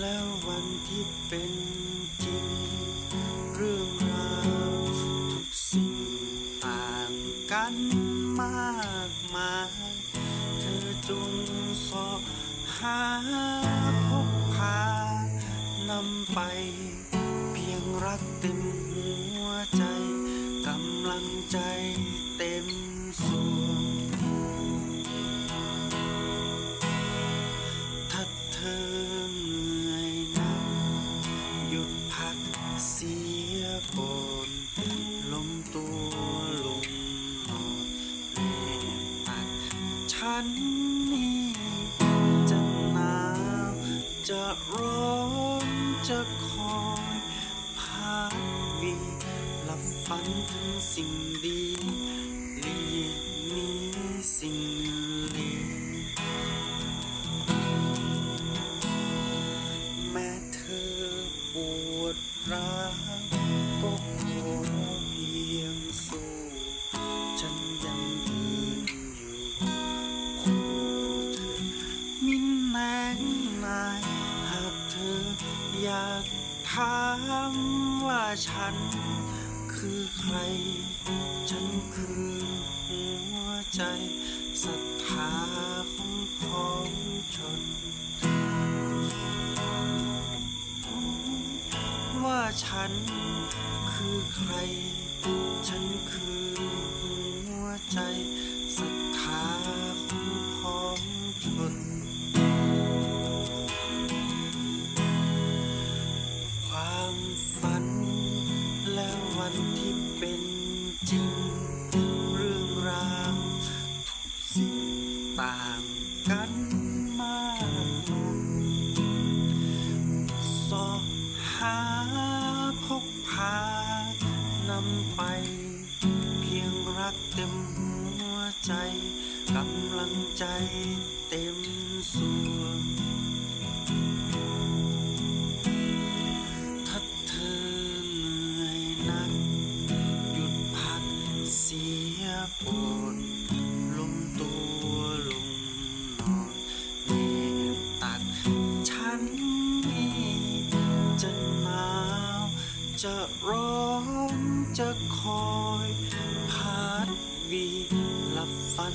แล้ววันที่เป็นจริง เรื่องราวทุกสิ่งต่างกันมากมาย เธอจงสอหาพบพานำไป เพียงรักเต็มหัวใจ กำลังใจเต็มส่ันนี่จะหนาวจะร้อนจะคอยพักวีหลับฝันถึงสิ่งดี เธออยากถามว่าฉัน คือใคร ฉันคือหัวใจศรัทธาของพ้องชน ว่าฉันคือใคร ฉัน เรื่องราวทุกสิ่งต่างกันมากสอบหาพกพานำไป เพียงรักเต็มหัวใจกำลังใจเต็ม จะร้องจะคอยพัดวีหลับฝัน